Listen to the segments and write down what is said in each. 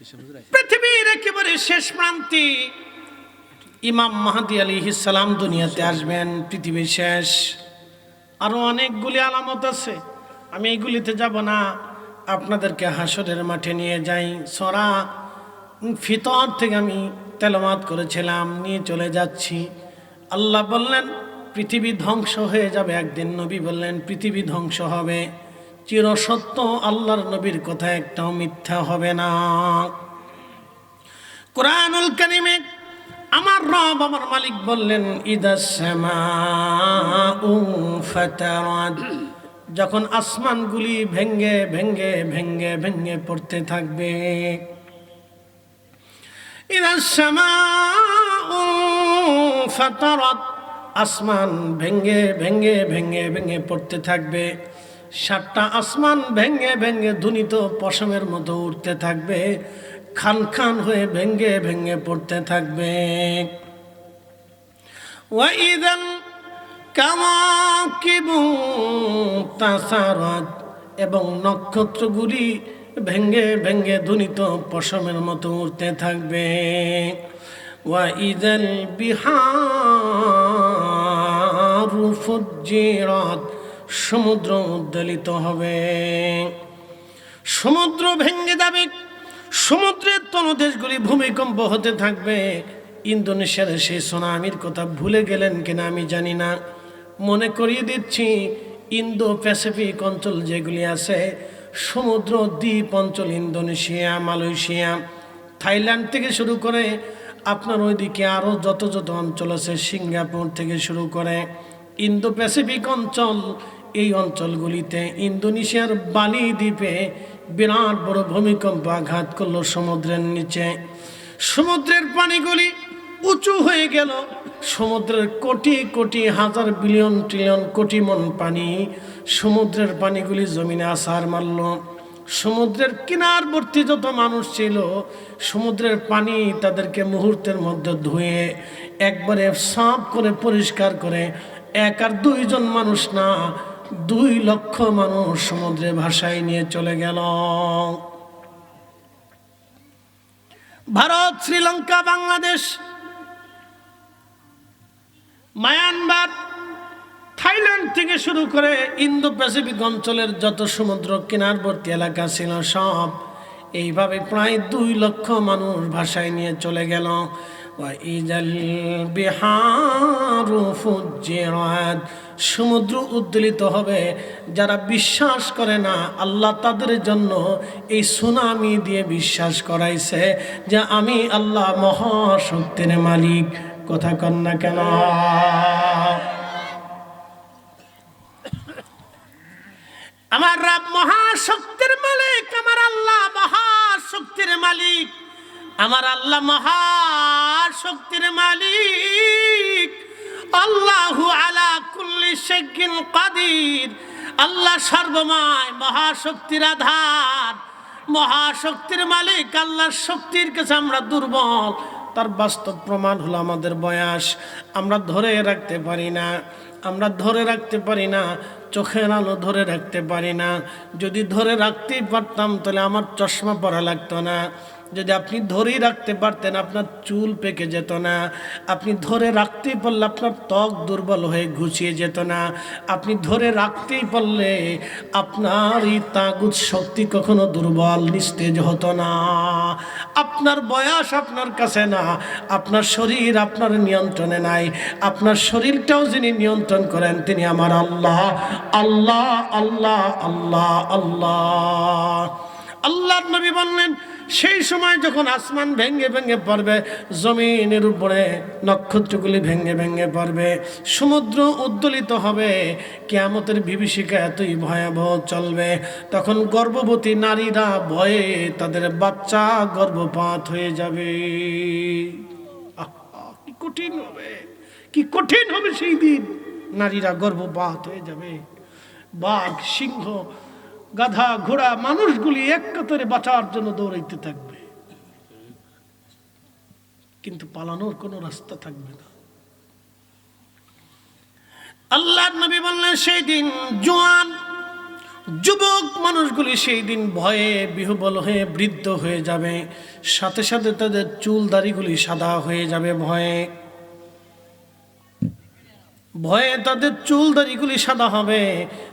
পৃথিবীর একেবারে শেষ প্রান্তে ইমাম মাহাদি আলী সালাম দুনিয়াতে আসবেন পৃথিবীর শেষ। আরও অনেকগুলি আলামত আছে। আমি এইগুলিতে যাব না। আপনাদেরকে হাসরের মাঠে নিয়ে যাই। সরা ফিতর থেকে আমি তেলাওয়াত করেছিলাম, নিয়ে চলে যাচ্ছি। আল্লাহ বললেন, পৃথিবী ধ্বংস হয়ে যাবে। একদিন নবী বললেন, পৃথিবী ধ্বংস হবে। চিরসত্য আল্লাহর নবীর কথা একটাও মিথ্যা হবে না। কোরআনুল কারিমে আমার রব, আমার মালিক বললেন যখন আসমানগুলি ভেঙ্গে ভেঙ্গে ভেঙ্গে ভেঙ্গে পড়তে থাকবে। আসমান ভেঙ্গে ভেঙ্গে ভেঙ্গে ভেঙ্গে পড়তে থাকবে। সাতটা আসমান ভেঙ্গে ভেঙ্গে ধুনিত পশমের মতো উঠতে থাকবে। খান খান হয়ে ভেঙ্গে ভেঙ্গে পড়তে থাকবে। ওয়াইদান কামাকিবু তাসারাত, এবং নক্ষত্রগুলি ভেঙ্গে ভেঙ্গে ধুনিত পশমের মতো উঠতে থাকবে। ওয়াইদাল বিহারু ফুজ্জিরাত সমুদ্র উদ্দলিত হবে। সমুদ্র ভেঙ্গে যাবে, সমুদ্রের তলদেশগুলি ভূমিকম্প হতে থাকবে। ইন্দোনেশিয়ার সেই সুনামির কথা ভুলে গেলেন কিনা আমি জানি না। মনে করিয়ে দিচ্ছি ইন্দো প্যাসিফিক অঞ্চল যেগুলি আছে, সমুদ্র দ্বীপ অঞ্চল ইন্দোনেশিয়া, মালয়েশিয়া, থাইল্যান্ড থেকে শুরু করে, আপনার ওইদিকে আরও যত যত অঞ্চল আছে, সিঙ্গাপুর থেকে শুরু করে ইন্দো প্যাসিফিক অঞ্চল এই অঞ্চলগুলিতে ইন্দোনেশিয়ার বালি দ্বীপে বিরাট বড় ভূমিকম্প আঘাত করল সমুদ্রের নিচে। সমুদ্রের পানিগুলি উঁচু হয়ে গেল। সমুদ্রের কোটি কোটি হাজার বিলিয়ন ট্রিলিয়ন কোটি মন পানি সমুদ্রের পানিগুলি জমিনে আসার মারল। সমুদ্রের কিনারবর্তী যত মানুষ ছিল, সমুদ্রের পানি তাদেরকে মুহূর্তের মধ্যে ধুয়ে একবারে সাফ করে, পরিষ্কার করে, এক আর দুইজন মানুষ না দুই লক্ষ মানুষ সমুদ্রে ভাষায় নিয়ে চলে গেল। ভারত, শ্রীলঙ্কা, বাংলাদেশ, মায়ানমার, থাইল্যান্ড থেকে শুরু করে ইন্দো প্যাসিফিক অঞ্চলের যত সমুদ্র কিনারবর্তী এলাকা ছিল সব, এইভাবে প্রায় দুই লক্ষ মানুষ ভাষায় নিয়ে চলে গেল। বিহারু সমুদ্র উদ্দোলিত হবে। যারা বিশ্বাস করে না, আল্লাহ তাদের জন্য এই সুনামি দিয়ে বিশ্বাস করাইছে যে আমি আল্লাহ মহাশক্তির মালিক। কথা কন না কেন? আমার রাব মহাশক্তির মালিক, আমার আল্লাহ মহাশক্তির মালিক, আমার আল্লাহ মহাশক্তির মালিক। আল্লাহু আলা কুল্লি শেকিন কাদির। আল্লাহ সর্বময় মহাশক্তির আধার। মহাশক্তির মালিক, আল্লাহর শক্তির কাছে আমরা দুর্বল। তার বাস্তব প্রমাণ হলো আমাদের বয়স। আমরা ধরে রাখতে পারি না। আমরা ধরে রাখতে পারি না। চোখের আলো ধরে রাখতে পারি না। যদি ধরে রাখতেই পারতাম, তাহলে আমার চশমা পরা লাগতো না। যদি আপনি ধরেই রাখতে পারতেন আপনার চুল পেকে যেত না, আপনি ধরে রাখতেই পারলে আপনার ত্বক দুর্বল হয়ে ঘুচিয়ে যেত না, আপনি ধরে রাখতেই পারলে আপনার এই তাগুদ শক্তি কখনো দুর্বল, নিস্তেজ হতো না। আপনার বয়স আপনার কাছে না, আপনার শরীর আপনার নিয়ন্ত্রণে নাই, আপনার শরীরটাও যিনি নিয়ন্ত্রণ করেন তিনি আমার আল্লাহ আল্লাহ আল্লাহ আল্লাহ আল্লাহ। আল্লাহ নবী বললেন সেই সময় যখন আসমান ভেঙ্গে ভেঙ্গে পড়বে, জমিনের উপরে নক্ষত্রগুলি ভেঙ্গে ভেঙ্গে পড়বে, সমুদ্র উদ্দোলিত হবে, কেয়ামতের বিভীষিকা এতই ভয়াবহ চলবে। তখন গর্ভবতী নারীরা ভয়ে তাদের বাচ্চা গর্ভপাত হয়ে যাবে। কি কঠিন হবে, কি কঠিন হবে সেই দিন। নারীরা গর্ভপাত হয়ে যাবে। বাঘ, সিংহ গাধা ঘোড়া মানুষগুলি এক কাতারে বাঁচার জন্য দৌড়াইতে থাকবে। কিন্তু পালানোর কোনো রাস্তা থাকবে না। আল্লাহ নবী বললেন, সেই দিন জোয়ান, যুবক মানুষগুলি সেই দিন ভয়ে বিহবল হয়ে বৃদ্ধ হয়ে যাবে। সাথে সাথে তাদের চুল দাড়িগুলি সাদা হয়ে যাবে ভয়ে। ভয়ে তাদের চুল দাড়িগুলি সাদা হবে,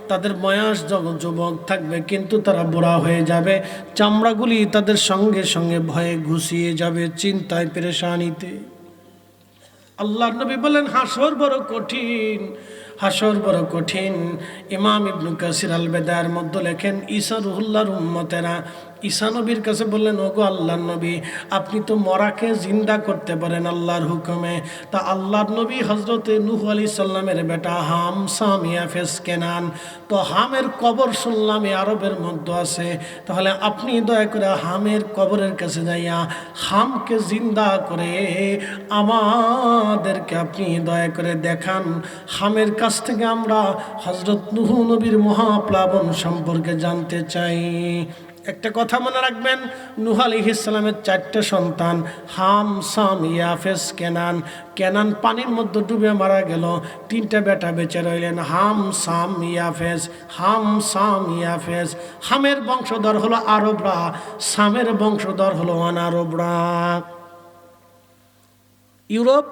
তাদের বয়স যখন যুবক থাকবে কিন্তু তারা বুড়া হয়ে যাবে, চামড়াগুলি তাদের সঙ্গে সঙ্গে ভয়ে ঘুষিয়ে যাবে চিন্তায় পেরেশানিতে। আল্লাহ নবী বলেন, হাসর বড় কঠিন, হাসর বড় কঠিন। ইমাম ইবনু কাসির আল বেদার মধ্যে লেখেন, ঈসা রুহুল্লাহর উম্মতেরা ঈসা নবীর কাছে বললেন, ওগো আল্লাহর নবী, আপনি তো মরাকে জিন্দা করতে পারেন আল্লাহর হুকুমে। তা আল্লাহর নবী হজরতে নুহ আলী সাল্লামের বেটা হাম সামিয়া ফেস কেনান তো হামের কবর শুনলাম আরবের মধ্যে আছে। তাহলে আপনি দয়া করে হামের কবরের কাছে যাইয়া হামকে জিন্দা করে আমাদেরকে আপনি দয়া করে দেখান। হামের কাছ থেকে আমরা হজরত নুহু নবীর মহাপ্লাবন সম্পর্কে জানতে চাই। একটা কথা মনে রাখবেন, নুহ আলী ইসলামের চারটে সন্তান, হাম, সাম, ইয়াফেস, কেনান। কেনান পানির মধ্যে ডুবে মারা গেল, তিনটা বেটা বেঁচে রইলেন, হাম, সাম, ইয়াফেস, হাম, সাম, ইয়াফেস। হামের বংশধর হলো আরবরা, সামের বংশধর হলো অনারবরা। ইউরোপ,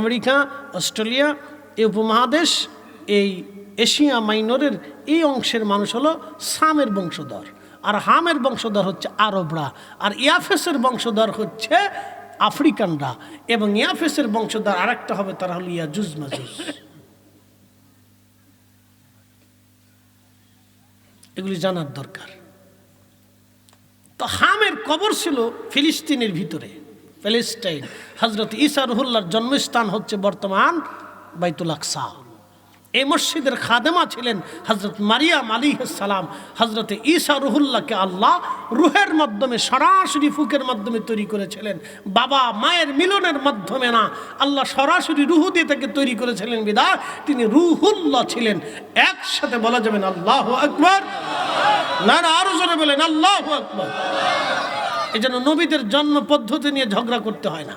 আমেরিকা, অস্ট্রেলিয়া এই উপমহাদেশ, এই এশিয়া মাইনরের এই অংশের মানুষ হলো সামের বংশধর। আর হামের বংশধর হচ্ছে আরবরা, আর ইয়াফেসের বংশধর হচ্ছে আফ্রিকানরা, এবং ইয়াফেসের বংশধর আরেকটা হবে, তারা হলো ইয়াজুজ মাজুজ। এগুলি জানার দরকার। তো হামের কবর ছিল ফিলিস্তিনের ভিতরে প্যালেস্টাইন হজরত ইসা রুহুল্লার জন্মস্থান হচ্ছে বর্তমান বাইতুল আকসা। এই মসজিদের খাদেমা ছিলেন হজরত মারিয়াম আলী সালাম। হজরত ঈসা রুহুল্লাহকে আল্লাহ রুহের মাধ্যমে, সরাসরি ফুকের মাধ্যমে তৈরি করেছিলেন। বাবা মায়ের মিলনের মাধ্যমে না, আল্লাহ সরাসরি রুহু দিয়ে তাকে তৈরি করেছিলেন বিদা তিনি রুহুল্লাহ ছিলেন। একসাথে বলা যাবেন আল্লাহ আকবর না আরও জোরে বলেন, আল্লাহ আকবর এই জন্য নবীদের জন্ম পদ্ধতি নিয়ে ঝগড়া করতে হয় না।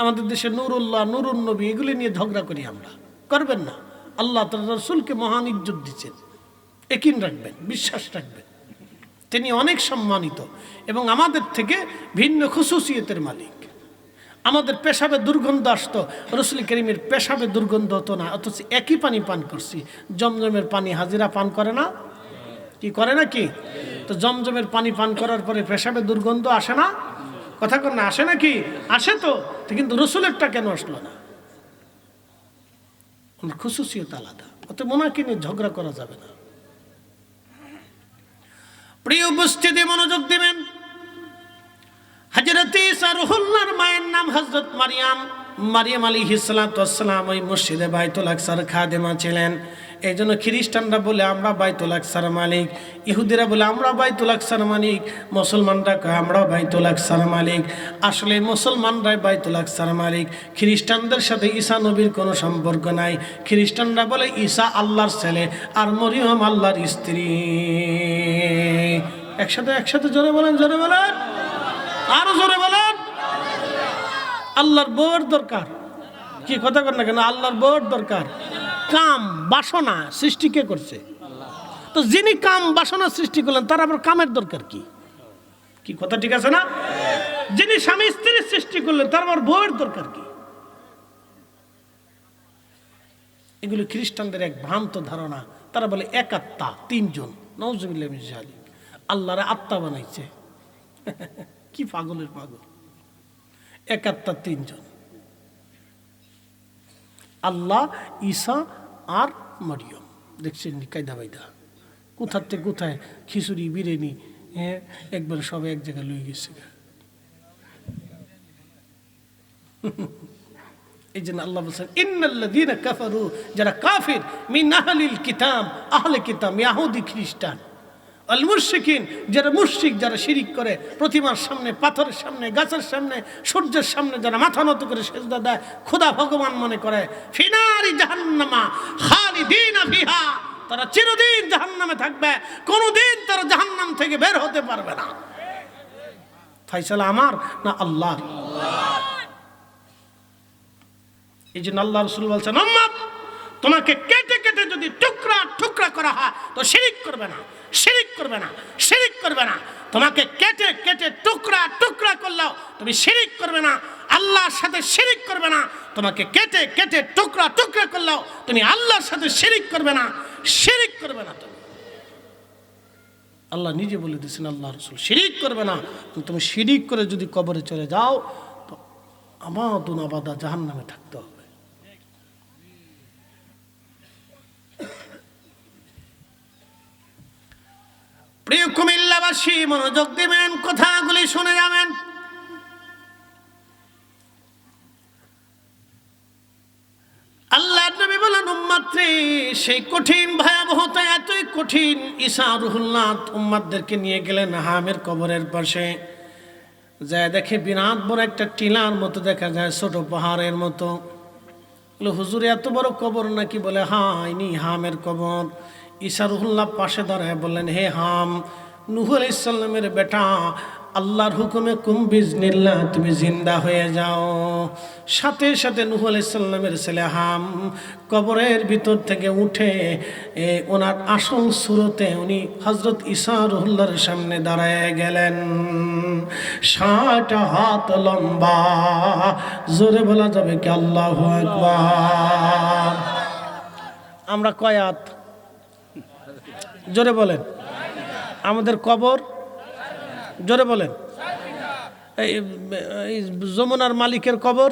আমাদের দেশে নুরুল্লাহ নুরুল নবী এগুলি নিয়ে ঝগড়া করি আমরা। করবেন না। আল্লাহ তার রসুলকে মহান ইজ্জত দিচ্ছেন। একিন রাখবেন, বিশ্বাস রাখবেন। তিনি অনেক সম্মানিত এবং আমাদের থেকে ভিন্ন খুশুসিয়তের মালিক। আমাদের পেশাবে দুর্গন্ধ আসতো, রসুল করিমের পেশাবে দুর্গন্ধ হতো না, অথচ একই পানি পান করছি। জমজমের পানি হাজিরা পান করে না? কি করে না কি তো জমজমের পানি পান করার পরে পেশাবে দুর্গন্ধ আসে না? কথা কর না, আসে নাকি? আসে তো। কিন্তু রসুলেরটা কেন আসলো না? ওনার খুশুসিয়ত আলাদা। অত মোনাকে নিয়ে ঝগড়া করা যাবে না। প্রিয় উপস্থিতি, মনোযোগ দিবেন। মায়ের নাম হজরত মারিয়াম। মারিয়াম আলী হিসালাম ওই মসজিদে বাইতুল আকসার খাদেমা ছিলেন। এই জন্য খ্রিস্টানরা বলে, আমরা বাইতুল আকসার মালিক। ইহুদিরা বলে, আমরা বাইতুল আকসার মালিক। মুসলমানরা কয়, আমরা বাইতুল আকসার মালিক। আসলে মুসলমানরাই বাইতুল আকসার মালিক। খ্রিস্টানদের সাথে ঈসা নবীর কোনো সম্পর্ক নাই। খ্রিস্টানরা বলে, ঈসা আল্লাহর ছেলে আর মরিয়ম আল্লাহর স্ত্রী। একসাথে একসাথে জোরে বলেন জোরে বলেন। আরও জোরে বলেন। আল্লাহর বউয়ের দরকার। কি কথা কর না কেন? আল্লাহর বউয়ের দরকার। কাম বাসনা সৃষ্টি কে করছে? তো যিনি কাম বাসনা সৃষ্টি করলেন, তার আবার কামের দরকার কি? কি কথা ঠিক আছে না? যিনি স্বামী স্ত্রীর সৃষ্টি করলেন, তার আবার বউয়ের দরকার কি? এগুলো খ্রিস্টানদের এক ভ্রান্ত ধারণা। তারা বলে, এক আত্মা, তিনজন। নওজবিল্লাহ আল্লাহরে আত্মা বানাইছে। কি পাগলের পাগল। এক আত্মা, তিনজন। আল্লাহ ঈসা আর মরিয়ম দেখছেন কায়দা বাইদা। কোথার থেকে কোথায় খিচুড়ি, বিরিয়ানি হ্যাঁ একবার সব এক জায়গায় লয়ে গেছে এই জন্য আল্লাহ বলছেন, ইন্নাল্লাযীনা কাফারু, যারা কাফির, মিন আহলিল কিতাব আহলে কিতাব ইয়াহুদি খ্রিস্টান। আল মুশরিকিন যারা মুশরিক যারা শিরিক করে প্রতিমার সামনে পাথরের সামনে গাছের সামনে সূর্যের সামনে যারা মাথা নত করে সেজদা দেয় খোদা ভগবান মনে করে ফিনারি জাহান্নামা খালিদিনা ফিহা তারা চিরদিন জাহান্নামে থাকবে কোনোদিন তারা জাহান্নাম থেকে বের হতে পারবে না। ফাইসালা আমার না আল্লাহর এই জন্য আল্লাহ রসুল বলছেন "উম্মত, তোমাকে কেটে যদি টুকরা টুকরা করা হয়, তো শিরিক করবে না, শিরিক করবে না, শিরিক করবে না। তোমাকে কেটে কেটে টুকরা টুকরা করলেও তুমি শিরিক করবে না, আল্লাহর সাথে শিরিক করবে না। তোমাকে কেটে কেটে টুকরা টুকরা করলেও তুমি আল্লাহর সাথে শিরিক করবে না, শিরিক করবে না তুমি। আল্লাহ নিজে বলে দিয়েছেন আল্লাহ রসুল শিরিক করবে না। তুমি শিরিক করে যদি কবরে চলে যাও, তো আমাদুন আবাদা জাহান নামে থাকতে হবে। প্রিয় কুমিল্লাবাসী, মনোযোগ দিবেন, কথাগুলি শুনে যাবেন। আল্লাহ নবী বলেন, উম্মাত্রে, সেই কঠিন ভয়াবহতা, এতই কঠিন ঈসা রুহুল্লাহ উম্মাদদেরকে নিয়ে গেলেন হামের কবরের পাশে। যায় দেখে বিরাট বড় একটা টিলার মতো দেখা যায়, ছোট পাহাড়ের মতো। হুজুর, এত বড় কবর নাকি? বলে হ্যাঁ ইনি হামের কবর। ঈসা পাশে দাঁড়ায় বললেন, হে হাম নুহুল ইসলামের বেটা, আল্লাহর হুকুমে কুম্বিজ নিল্লা তুমি জিন্দা হয়ে যাও। সাথে সাথে নুহুল ইসলামের ছেলে হাম কবরের ভিতর থেকে উঠে ওনার আসল সুরতে উনি হজরত ঈসা রুহুল্লার সামনে দাঁড়ায় গেলেন। ষাট হাত লম্বা, জোরে বলা যাবে কি আল্লাহ আমরা কয়াত জোরে বলেন। আমাদের কবর জোরে বলেন। এই যমুনার মালিকের কবর